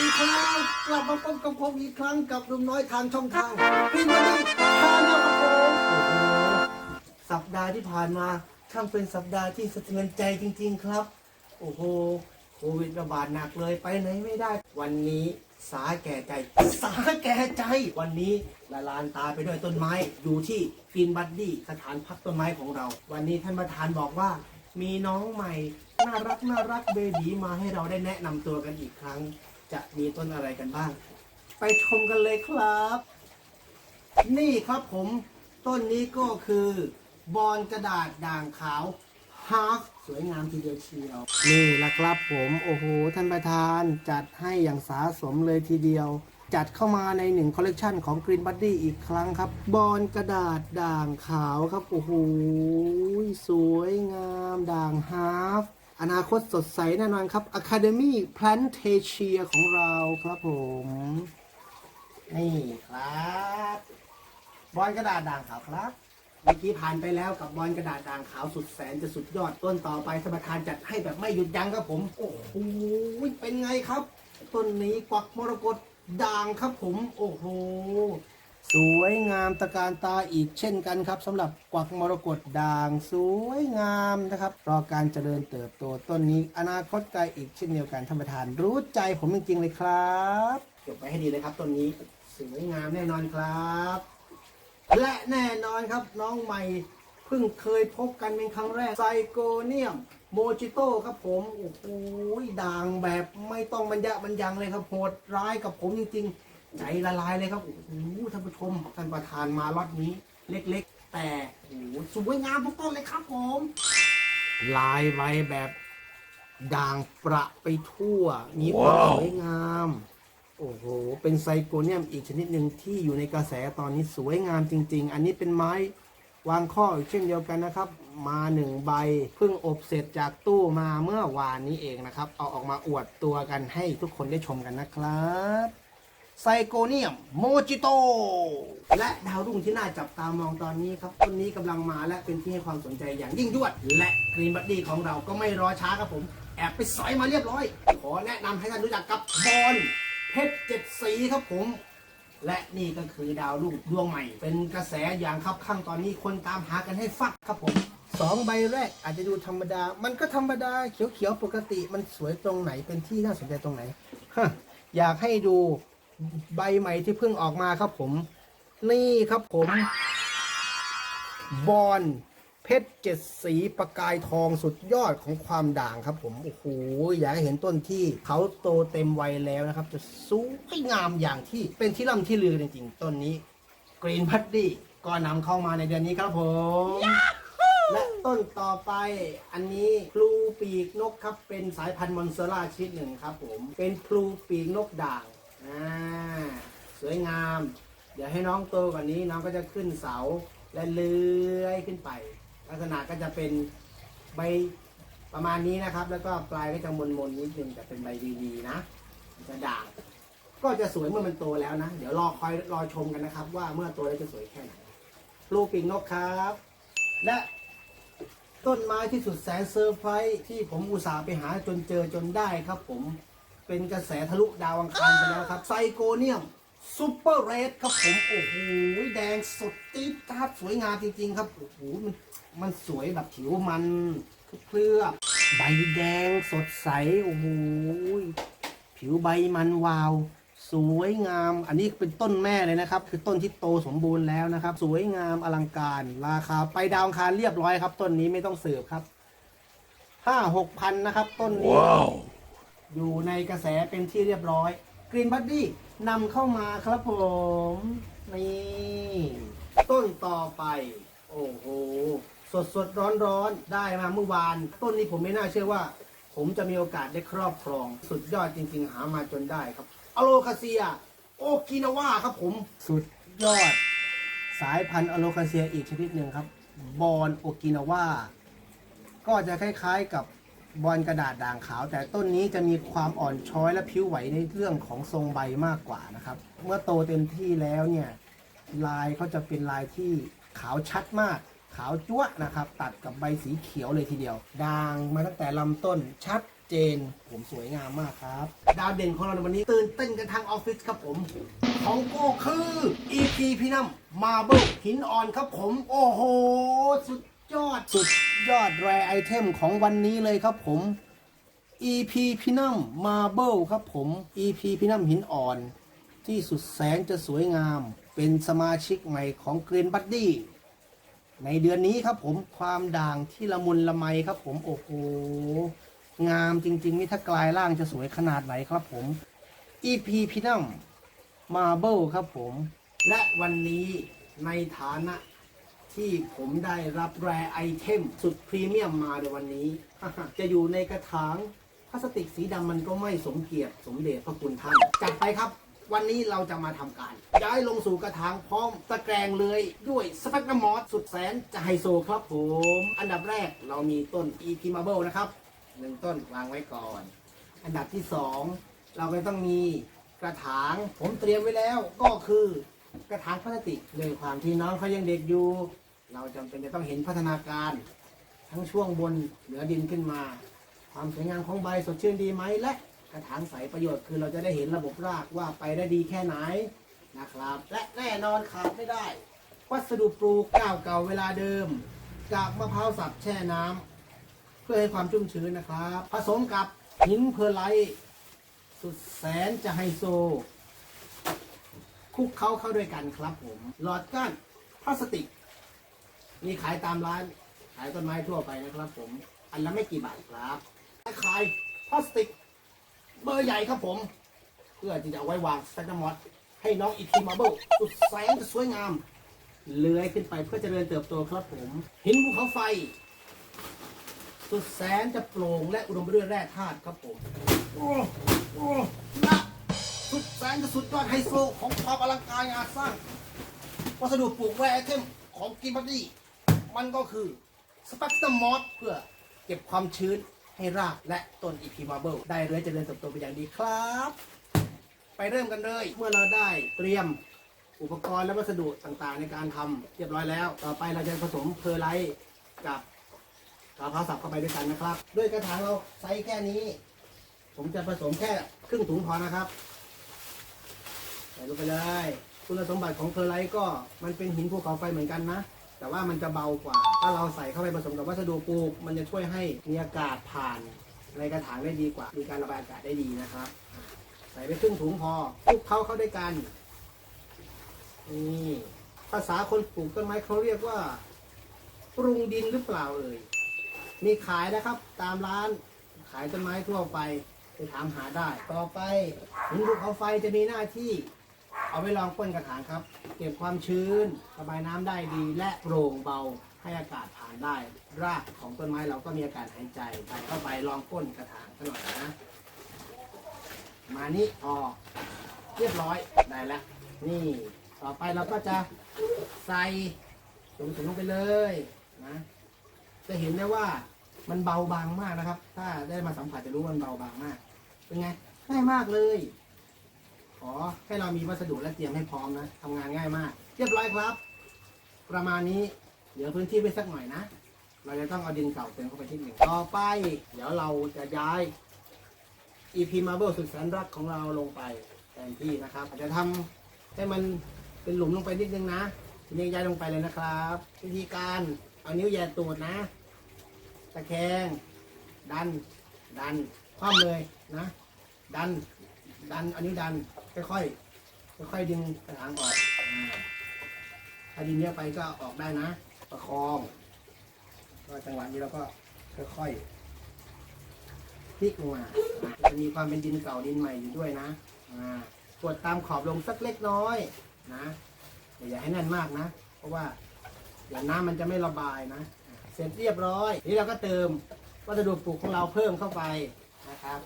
ดีครับกลับมาพบกับผมอีกครั้งกับลุงน้อยทางช่องทางพิมพ์มาดีทางนะครับผมสัปดาห์ที่ผ่านมาช่างเป็นสัปดาห์ที่สะเทือนใจจริง ๆครับ โอ้โหโควิดระบาดหนักเลยไปไหนไม่ได้ วันนี้สาแก่ใจ สาแก่ใจ วันนี้ละลานตาไปด้วยต้นไม้ อยู่ที่ฟินบัดดี้สถานพักต้นไม้ของเรา วันนี้ท่านประธานบอกว่า มีน้องใหม่ น่ารักน่ารักเบบีมาให้เราได้แนะนำตัวกันอีกครั้ง จะมีต้นอะไรกันบ้าง ไปชมกันเลยครับ นี่ครับผมต้นนี้ก็คือบอลกระดาษด่างขาวฮาร์ฟสวยงามทีเดียวเชียว นี่ละครับผมโอ้โหท่านประธานจัดให้อย่างสาสมเลยทีเดียว จัดเข้ามาในหนึ่งคอลเลกชันของ Green Buddy อีกครั้งครับ บอลกระดาษด่างขาวครับ โอ้โหสวยงามด่างฮาร์ฟ อนาคตสดใสแน่นอนครับ Academy Plantasia ของเราครับผม นี่ครับบอลกระดาษด่างขาวครับ เมื่อกี้ผ่านไปแล้วกับบอลกระดาษด่างขาวสุดแสนจะสุดยอดต้นต่อไปสมทานจัดให้แบบไม่หยุดยั้งครับผม โอ้โหเป็นไงครับ ต้นนี้กวักมรกตด่างครับผม โอ้โห สวยงามตะการตาอีกเช่นกันครับสำหรับกวักมรกตด่างสวยงามนะครับรอการเจริญเติบโตต้นนี้อนาคตไกลอีกเช่นเดียวกันท่านประธานรู้ใจผมจริงๆเลยครับเก็บไว้ให้ดีเลยครับต้นนี้สวยงามแน่นอนครับ และแน่นอนครับน้องใหม่เพิ่งเคยพบกันเป็นครั้งแรกไซโกเนียมโมจิโต้ครับผมโอ้โหด่างแบบไม่ต้องบรรยะบรรยังเลยครับโหดร้ายกับผมจริงๆ ใจละลายเลยครับโอ้โหท่านผู้ชมท่านประธานมาล็อตนี้เล็ก ๆ แต่โอ้โหสวยงามทุกต้นเลยครับผม ลายไว้แบบด่างประไปทั่ว มีความสวยงาม โอ้โห เป็นไซโกเนียมอีกชนิดหนึ่งที่อยู่ในกระแสตอนนี้สวยงามจริง ๆ อันนี้เป็นไม้วางข้ออีกเช่นเดียวกันนะครับ มาหนึ่งใบเพิ่งอบเสร็จจากตู้มาเมื่อวานนี้เองนะครับ เอาออกมาอวดตัวกันให้ทุกคนได้ชมกันนะครับ ไซโกเนียมโมจิโต และดาวรุ่งที่น่าจับตามองตอนนี้ครับต้นนี้กำลังมาและเป็นที่ให้ความสนใจอย่างยิ่งยวด และกรีนบัดดี้ของเราก็ไม่รอช้าครับผม แอบไปสอยมาเรียบร้อย ขอแนะนำให้ท่านรู้จักกับบอลเพชรเจ็ดสีครับผม และนี่ก็คือดาวรุ่งดวงใหม่ เป็นกระแสอย่างคับข้างตอนนี้คนตามหากันให้ฟักครับผมสองใบแรกอาจจะดูธรรมดา มันก็ธรรมดาเขียวๆปกติมันสวยตรงไหนเป็นที่น่าสนใจตรงไหนฮะอยากให้ดู ใบใหม่ที่เพิ่งออกมาครับผม นี่ครับผม บอลเพชรเจ็ดสีประกายทองสุดยอดของความด่างครับผมโอ้โหอยากให้เห็นต้นที่เขาโตเต็มวัยแล้วนะครับ จะสวยงามอย่างที่เป็นที่ล่ำที่ลือจริงๆต้นนี้กรีนพัดดี้ก็นำเข้ามาในเดือนนี้ครับผม และต้นต่อไปอันนี้พลูปีกนกครับเป็นสายพันธุ์มอนเซราชนิดหนึ่งครับผม เป็นพลูปีกนกด่าง อ่าสวยงาม เดี๋ยวให้น้องโตกว่านี้น้องก็จะขึ้นเสาและเลื้อยขึ้นไป ลักษณะก็จะเป็นใบประมาณนี้นะครับ แล้วก็ปลายก็จะมนๆนิดนึงแต่เป็นใบดีๆนะจะด่างก็จะสวยเมื่อมันโตแล้วนะ เดี๋ยวรอคอยรอชมกันนะครับ ว่าเมื่อโตแล้วจะสวยแค่ไหนลูกปีกนกครับ และต้นไม้ที่สุดแสนเซอร์ไพรส์ที่ผมอุตส่าห์ไปหาจนเจอจนได้ครับผม เป็นกระแสทะลุดาวอังคารไปแล้วครับไซโกเนียมซูเปอร์เรดครับผมโอ้โหแดงสดจี๊ดจ๊าดสวยงามจริง ๆ ครับโอ้โหมันมันสวยแบบผิวมันเคลือบใบแดงสดใสโอ้โหผิวใบมันวาว สวยงาม อันนี้เป็นต้นแม่เลยนะครับ คือต้นที่โตสมบูรณ์แล้วนะครับ สวยงามอลังการ ราคาไปดาวอังคารเรียบร้อยครับ ต้นนี้ไม่ต้องสืบครับห้าหกพันนะครับ ต้นนี้ อยู่ในกระแสเป็นที่เรียบร้อยกรีนบัดดี้นำเข้ามาครับผมนี่ต้นต่อไป โอ้โห สดสดร้อนร้อนๆได้มาเมื่อวาน ต้นนี้ผมไม่น่าเชื่อว่า ผมจะมีโอกาสได้ครอบครอง สุดยอดจริง ๆ หามาจนได้ครับ อโลคาเซีย โอกินาวาครับผม สุดยอด สายพันธุ์อโลคาเซียอีกชนิดหนึ่งครับ บอนโอกินาวาก็จะคล้ายๆกับ บอลกระดาษด่างขาว แต่ต้นนี้จะมีความอ่อนช้อยและผิวไหวในเรื่องของทรงใบมากกว่านะครับ เมื่อโตเต็มที่แล้วเนี่ยลายเขาจะเป็นลายที่ขาวชัดมาก ขาวจั๊วะนะครับ ตัดกับใบสีเขียวเลยทีเดียวด่างมาตั้งแต่ลำต้นชัดเจนผมสวยงามมากครับ ดาวเด่นของเราในวันนี้ตื่นเต้นกันทางออฟฟิศครับผมของก็คือ EP พี่น้ำมาเบิลหินอ่อนครับผม โอ้โห สุดยอดแรไอเทมของวันนี้เลยครับผม EP พินัมมาเบิลครับผม EP พินัมหินอ่อน ที่สุดแสนจะสวยงาม เป็นสมาชิกใหม่ของเกรนบัดดี้ในเดือนนี้ครับผมความด่างที่ละมุนละไมครับผม โอ้โห งามจริงๆนี่ถ้ากลายร่างจะสวยขนาดไหนครับผม EP พินัมมาเบิลครับผม และวันนี้ในฐานะ ที่ผมได้รับแรไอเทมสุดพรีเมียมมาในวันนี้ จะอยู่ในกระถางพลาสติกสีดำมันก็ไม่สมเกียรติสมเด็จพระคุณท่าน จัดไปครับ วันนี้เราจะมาทำการ ย้ายลงสู่กระถางพร้อมตะแกรงเลยด้วยสเปกนมอสสุดแสนจะไฮโซครับผม อันดับแรกเรามีต้น e p Marble นะครับหนึ่งต้นวางไว้ก่อน อันดับที่สองเราก็ต้องมีกระถางผมเตรียมไว้แล้วก็คือกระถางพลาสติกเลยความที่น้องเขายังเด็กอยู่ เราจำเป็นจะต้องเห็นพัฒนาการ ทั้งช่วงบนเหนือดินขึ้นมา ความสวยงามของใบสดชื่นดีไหมและกระถางใสประโยชน์คือเราจะได้เห็นระบบรากว่าไปได้ดีแค่ไหนนะครับ และแน่นอนขาดไม่ได้ วัสดุปลูกก่าวเก่าเวลาเดิมกากมะพร้าวสับแช่น้ำเพื่อให้ความชุ่มชื้นนะครับ ผสมกับหินเพอร์ไลท์สุดแสนจะไฮโซคลุกเข้าเข้าด้วยกันครับผม หลอดก้านพลาสติก มีขายตามร้าน ขายต้นไม้ทั่วไปนะครับ ผม อันละไม่กี่บาทครับและขายพลาสติก เบอร์ใหญ่ครับผม เพื่อที่จะเอาไว้วางสแตนด์มอสให้น้องอีพีมาเบิลสุดแสนจะสวยงาม เลื้อยขึ้นไปเพื่อเจริญเติบโตครับผม หินภูเขาไฟ สุดแสนจะโปร่งและอุดมไปด้วยแร่ธาตุครับผม โอ้โอ้นะสุดแสนจะสุดยอดไฮโซของความอลังการงานสร้าง วัสดุปลูกแวร์เทมของกิมบัดดี้ มันก็คือสเปกตัมมอสเพื่อเก็บความชื้นให้รากและต้นอีพีมาเบิลได้เรื่อยเจริญเติบโตไปอย่างดีครับ ไปเริ่มกันเลย เมื่อเราได้เตรียมอุปกรณ์และวัสดุต่างๆ ในการทำเรียบร้อยแล้ว ต่อไปเราจะผสมเพอร์ไลท์กับกะเพราสับเข้าไปด้วยกันนะครับ ด้วยกระถางเราไซส์แค่นี้ ผมจะผสมแค่ครึ่งถุงพอนะครับใส่ลงไปเลย คุณสมบัติของเพอร์ไลท์ก็มันเป็นหินภูเขาไฟเหมือนกันนะ แต่ว่ามันจะเบากว่า ถ้าเราใส่เข้าไปผสมกับวัสดุปลูก มันจะช่วยให้มีอากาศผ่านในกระถางได้ดีกว่า มีการระบายอากาศได้ดีนะครับ ใส่ไปครึ่งถุงพอคลุกเข้าเข้าด้วยกันนี่ภาษาคนปลูกต้นไม้เขาเรียกว่า ปรุงดินหรือเปล่าเอ่ยมีขายนะครับ ตามร้านขายต้นไม้ทั่วไปไปถามหาได้ ต่อไปหินภูเขาไฟจะมีหน้าที่ เอาไว้รองก้นกระถางครับ เก็บความชื้นระบายน้ำได้ดีและโปร่งเบาให้อากาศผ่านได้ รากของต้นไม้เราก็มีอากาศหายใจใส่เข้าไปรองก้นกระถางสักหน่อยนะ มานี่พอเรียบร้อยได้แล้วนี่ต่อไปเราก็จะใส่ถุงถุงลงไปเลยนะจะเห็นได้ว่ามันเบาบางมากนะครับ ถ้าได้มาสัมผัสจะรู้ว่ามันเบาบางมาก เป็นไงง่ายมากเลย ขอให้เรามีวัสดุและเตรียมให้พร้อมนะทำงานง่ายมาก เรียบร้อยครับ ประมาณนี้เหลือพื้นที่ไปสักหน่อยนะ เราจะต้องเอาดินเก่าเติมเข้าไปที่หนึ่งต่อไป เดี๋ยวเราจะย้าย EP Marble สุดแสนรักของเราลงไปแทนที่นะครับ อาจจะทำให้มันเป็นหลุมลงไปนิดนึงนะทีนี้ย้ายลงไปเลยนะครับ วิธีการเอานิ้วแหย่ตูดนะ ตะแคง ดัน ดัน คว่ำเลยนะ ดัน ดันเอานิ้วดัน ค่อยๆค่อยๆดึงกระถางออกอ่าถ้าดินเยอะไปก็ออกได้นะ ประคองก็จังหวะนี้เราก็ค่อยๆพลิกลงมาอ่าจะมีความเป็นดินเก่าดินใหม่อยู่ด้วยนะอ่ากดตามขอบลงสักเล็กน้อยนะแต่อย่าให้แน่นมากนะ เพราะว่าเดี๋ยวน้ำมันจะไม่ระบายนะอ่าเสร็จเรียบร้อย นี่เราก็เติมวัสดุปลูกของเราเพิ่มเข้าไปนะครับ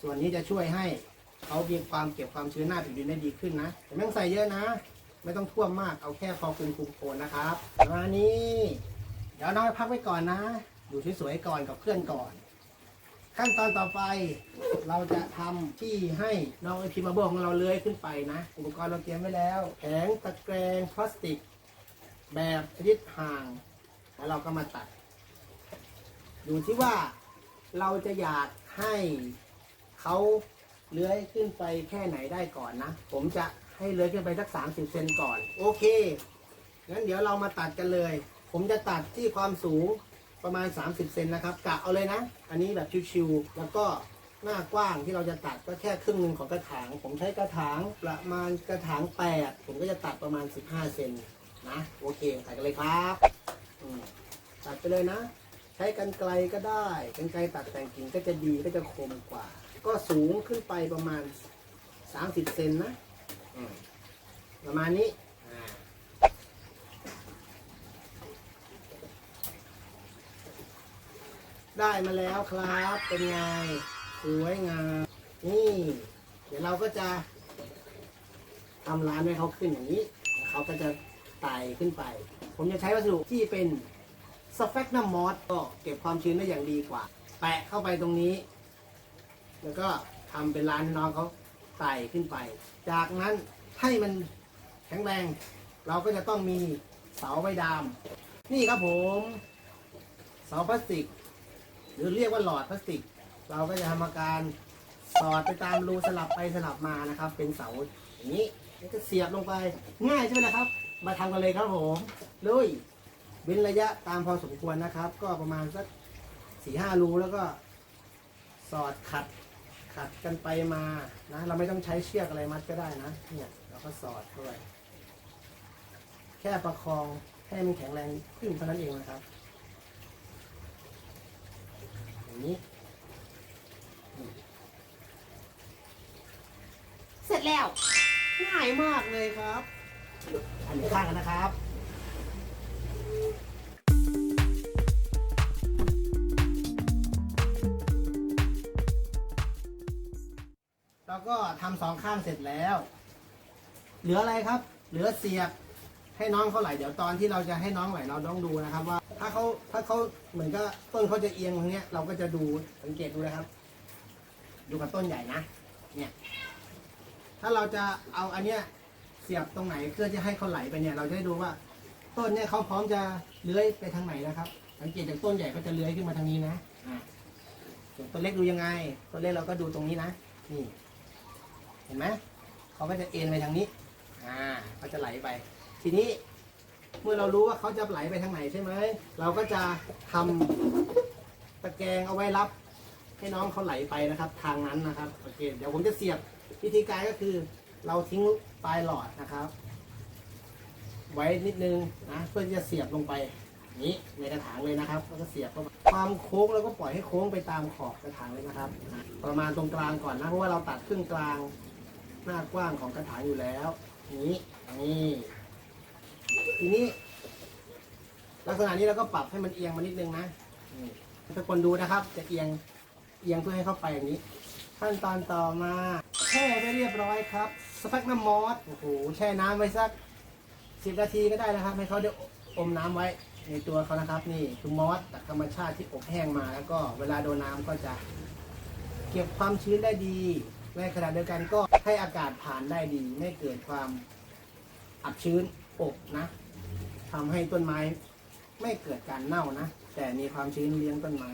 ส่วนนี้จะช่วยให้ เขามีความเก็บความชื้นหน้าผิวดินได้ดีขึ้นนะแต่ไม่ต้องใส่เยอะนะ ไม่ต้องท่วมมากเอาแค่พอคุมคุมโคนนะครับประมาณนี้เดี๋ยวน้องให้พักไว้ก่อนนะ อยู่สวยๆก่อนกับเพื่อนก่อน ขั้นตอนต่อไปเราจะทำที่ให้น้องไอพีมาโบของเราเลื้อยขึ้นไปนะ อุปกรณ์เราเตรียมไว้แล้วแผงตะแกรงพลาสติก แบบชนิดห่าง แล้วเราก็มาตัดดูที่ว่าเราจะอยากให้เขา เลื้อยขึ้นไปแค่ไหนได้ก่อนนะ ผมจะให้เลื้อยขึ้นไปสัก30เซนก่อน โอเค งั้นเดี๋ยวเรามาตัดกันเลย ผมจะตัดที่ความสูงประมาณ 30 เซนนะครับ กะเอาเลยนะ อันนี้แบบชิวๆ แล้วก็หน้ากว้างที่เราจะตัดก็แค่ครึ่งหนึ่งของกระถาง ผมใช้กระถางประมาณกระถาง 8 ผมก็จะตัดประมาณ 15 เซนนะ โอเคตัดกันเลยครับตัดไปเลยนะ ใช้กันไกลก็ได้ กันไกลตัดแต่งกิ่งก็จะดีก็จะคมกว่า ก็สูงขึ้นไปประมาณ 30 เซนนะ อืมประมาณนี้อ่าได้มาแล้วครับ เป็นไงสวยงามนี่ เดี๋ยวเราก็จะทำร้านให้เขาขึ้นอย่างนี้แล้วเขาก็จะไต่ขึ้นไป ผมจะใช้วัสดุที่เป็นสแฟกนัมมอสก็เก็บความชื้นได้อย่างดีกว่า แปะเข้าไปตรงนี้ แล้วก็ทำเป็นร้านน้องเขาไต่ขึ้นไป จากนั้นให้มันแข็งแรง เราก็จะต้องมีเสาใบดาม นี่ครับผม เสาพลาสติก หรือเรียกว่าหลอดพลาสติก เราก็จะทำอาการสอดไปตามรูสลับไปสลับมานะครับ เป็นเสาอย่างนี้แล้วก็เสียบลงไปง่ายใช่ไหมนะครับ มาทำกันเลยครับผมลุยเว้นระยะตามพอสมควรนะครับ ก็ประมาณสักสี่ห้ารูแล้วก็สอดขัด ขัดกันไปมานะ เราไม่ต้องใช้เชือกอะไรมัดก็ได้นะ เนี่ยเราก็สอดเข้าไปแค่ประคองให้มันแข็งแรงขึ้นเท่านั้นเองนะครับอย่างนี้นี่เสร็จแล้วง่ายมากเลยครับอันนี้ข้างกันนะครับ เราก็ทำสองข้างเสร็จแล้ว เหลืออะไรครับ เหลือเสียบให้น้องเขาไหลเดี๋ยวตอนที่เราจะให้น้องไหลเราต้องดูนะครับ ว่าถ้าเขาถ้าเขาเหมือนก็ต้นเขาจะเอียงตรงเนี้ยเราก็จะดูสังเกตดูนะครับ ดูกับต้นใหญ่นะเนี่ยถ้าเราจะเอาอันเนี้ยเสียบตรงไหนเพื่อจะให้เขาไหลไปเนี่ยเราจะได้ดูว่า ต้นเนี่ยเขาพร้อมจะเลื้อยไปทางไหนนะครับ สังเกตจากต้นใหญ่ก็จะเลื้อยขึ้นมาทางนี้นะส่วนต้นเล็กดูยังไงต้นเล็กเราก็ดูตรงนี้นะนี่ ห็นไหมเขาก็จะเอ็นไปทางนี้ อ่าเขาจะไหลไป ทีนี้เมื่อเรารู้ว่าเขาจะไหลไปทางไหนใช่ไหม เราก็จะทำตะแกรงเอาไว้รับ ให้น้องเขาไหลไปนะครับ ทางนั้นนะครับ โอเค เดี๋ยวผมจะเสียบวิธีการก็คือ เราทิ้งปลายหลอดนะครับ ไว้นิดนึงนะเพื่อจะเสียบลงไปนี้ในกระถางเลยนะครับแล้วก็เสียบเข้าความโค้งเราก็ปล่อยให้โค้งไปตามขอบกระถางเลยนะครับ ประมาณตรงกลางก่อนนะเพราะว่าเราตัดครึ่งกลาง หน้ากว้างของกระถางอยู่แล้วนี้นี่ทีนี้ ลักษณะนี้เราก็ปรับให้มันเอียงมานิดนึงนะนี่ทุกคนดูนะครับ จะเอียงเอียงเพื่อให้เข้าไปอย่างนี้ ขั้นตอนต่อมาแช่ไปเรียบร้อยครับสปักน้ำมอสโอ้โหแช่น้ำไว้สักสิบนาทีก็ได้นะครับ ให้เขาได้อมน้ำไว้ในตัวเขานะครับ นี่คือมอสจากธรรมชาติที่อบแห้งมาแล้วก็เวลาโดนน้ำก็จะ เก็บความชื้นได้ดี ในขณะเดียวกันก็ให้อากาศผ่านได้ดี ไม่เกิดความอับชื้นอบนะทำให้ต้นไม้ไม่เกิดการเน่านะ แต่มีความชื้นเลี้ยงต้นไม้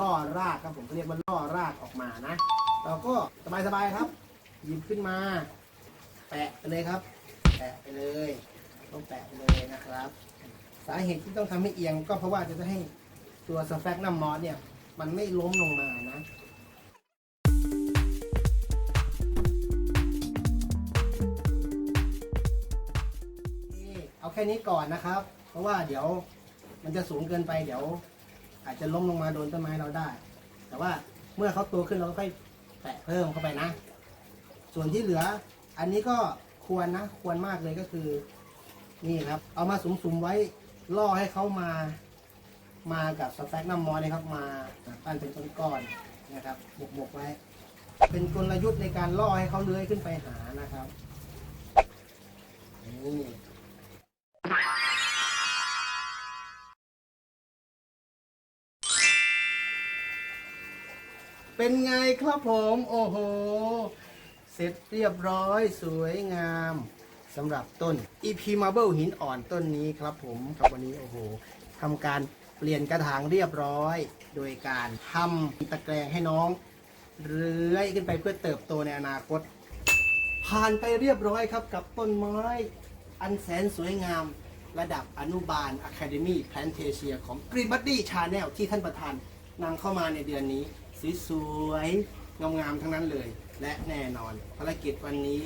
ล่อรากครับผมเรียกว่าล่อรากออกมานะ เราก็สบายๆครับ หยิบขึ้นมา แปะไปเลยครับ แปะไปเลยต้องแปะไปเลยนะครับ สาเหตุที่ต้องทำให้เอียงก็เพราะว่าจะให้ตัวสแฟกนัมมอสเนี่ย มันไม่ล้มลงมานะ แค่นี้ก่อนนะครับ เพราะว่าเดี๋ยวมันจะสูงเกินไปเดี๋ยว อาจจะล้มลงมาโดนต้นไม้เราได้ แต่ว่าเมื่อเขาโตขึ้นเราก็ค่อยแปะเพิ่มเข้าไปนะ ส่วนที่เหลือ อันนี้ก็ควรนะ ควรมากเลยก็คือ นี่ครับ เอามาสุมๆไว้ล่อให้เขามา มากับสแต็กน้ำมอสนะครับ มาปั้นเป็นก้อนๆนะครับบกๆไว้ เป็นกลยุทธ์ในการล่อให้เขาเลื้อยขึ้นไปหานะครับนี่ เป็นไงครับผมโอ้โห เสร็จเรียบร้อยสวยงามสำหรับต้น EP Marble หินอ่อนต้นนี้ครับผมครับวันนี้โอ้โหทำการเปลี่ยนกระถางเรียบร้อย โดยการทำตะแกรงให้น้องเลื้อยขึ้นไปเพื่อเติบโตในอนาคต ผ่านไปเรียบร้อยครับกับต้นไม้ อันแสนสวยงาม ระดับอนุบาล Academy Plantasia ของ Green Buddy Channel ที่ท่านประธานนำเข้ามาในเดือนนี้ สวยๆ งามๆ ทั้งนั้นเลย และแน่นอน ภารกิจวันนี้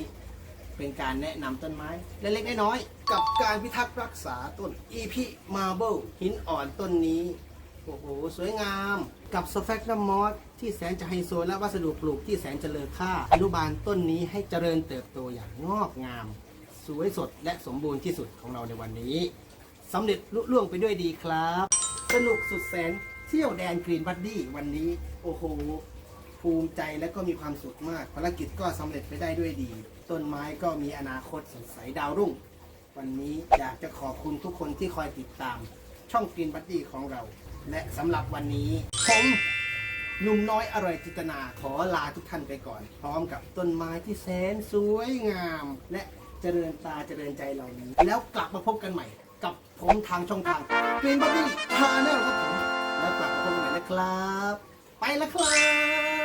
เป็นการแนะนำต้นไม้ เล็กๆ น้อยๆ กับการพิทักษ์รักษาต้น EP Marble หินอ่อนต้นนี้ โอ้โห สวยงาม กับสแฟกนัมมอสที่แสนจะไฮโซและวัสดุปลูกที่แสนจะเลอค่าอนุบาลต้นนี้ให้เจริญเติบโตอย่างงอกงาม สวยสดและสมบูรณ์ที่สุดของเราในวันนี้สำเร็จลุล่วงไปด้วยดีครับ สนุกสุดแสน เที่ยวแดนกรีนบัดดี้วันนี้โอ้โหภูมิใจและก็มีความสุขมากภารกิจก็สำเร็จไปได้ด้วยดี ต้นไม้ก็มีอนาคตสดใสดาวรุ่ง วันนี้อยากจะขอบคุณทุกคนที่คอยติดตาม ช่องกรีนบัดดี้ของเรา และสำหรับวันนี้ ผมหนุ่มน้อยอร่อยจิตนาขอลาทุกท่านไปก่อน พร้อมกับต้นไม้ที่แสนสวยงาม และเจริญตาเจริญใจเหล่านี้ แล้วกลับมาพบกันใหม่ กับผมทางช่องทางกรีนบัดดี้ชาแนลครับผม แล้วกลับมาพบกันใหม่นะครับ ไปแล้วครับ